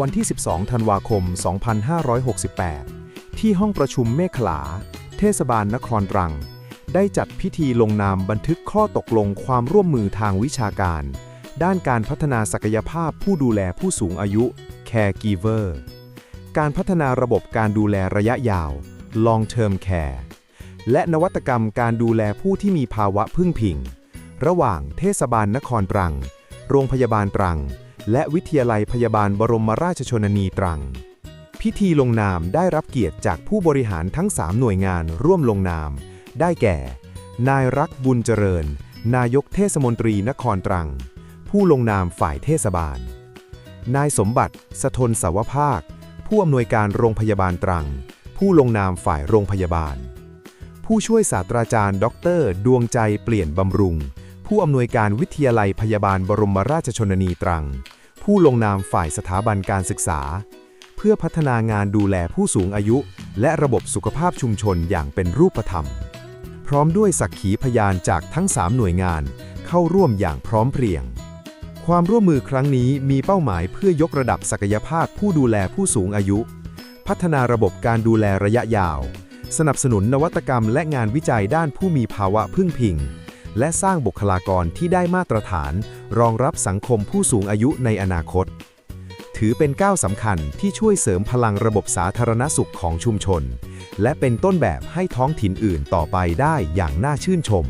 วันที่ 12 ธันวาคม 2568 ที่ห้องประชุมเมขลา เทศบาลนครตรัง ได้จัดพิธีลงนามบันทึกข้อตกลงความร่วมมือทางวิชาการ ด้านการพัฒนาศักยภาพผู้ดูแลผู้สูงอายุ Caregiver การพัฒนาระบบการดูแลระยะยาว Long Term Care และนวัตกรรมการดูแลผู้ที่มีภาวะพึ่งพิง ระหว่างเทศบาลนครตรัง โรงพยาบาลตรัง และวิทยาลัยพยาบาลบรมราชชนนีตรัง พิธีลงนามได้รับเกียรติจากผู้บริหารทั้ง 3 หน่วยงานร่วมลงนาม ได้แก่ นายรักบุญเจริญ นายกเทศมนตรีนครตรัง ผู้ลงนามฝ่ายเทศบาล นายสมบัติ สทนสาวภาค ผู้อำนวยการโรงพยาบาลตรัง ผู้ลงนามฝ่ายโรงพยาบาล ผู้ช่วยศาสตราจารย์ ดร ดวงใจเปลี่ยนบำรุง ผู้อำนวยการวิทยาลัยพยาบาลบรมราชชนนีตรัง ผู้ลงนามฝ่ายสถาบันการศึกษา เพื่อพัฒนางานดูแลผู้สูงอายุ และระบบสุขภาพชุมชนอย่างเป็นรูปธรรม พร้อมด้วยสักขีพยานจากทั้ง 3 หน่วยงาน เข้าร่วมอย่างพร้อมเพรียง ความร่วมมือครั้งนี้มีเป้าหมายเพื่อยกระดับศักยภาพผู้ดูแลผู้สูงอายุ พัฒนาระบบการดูแลระยะยาว สนับสนุนนวัตกรรมและงานวิจัยด้านผู้มีภาวะพึ่งพิง และสร้างบุคลากรที่ได้มาตรฐาน รองรับสังคมผู้สูงอายุในอนาคต ถือเป็นก้าวสำคัญที่ช่วยเสริมพลังระบบสาธารณสุขของชุมชน และเป็นต้นแบบให้ท้องถิ่นอื่นต่อไปได้อย่างน่าชื่นชม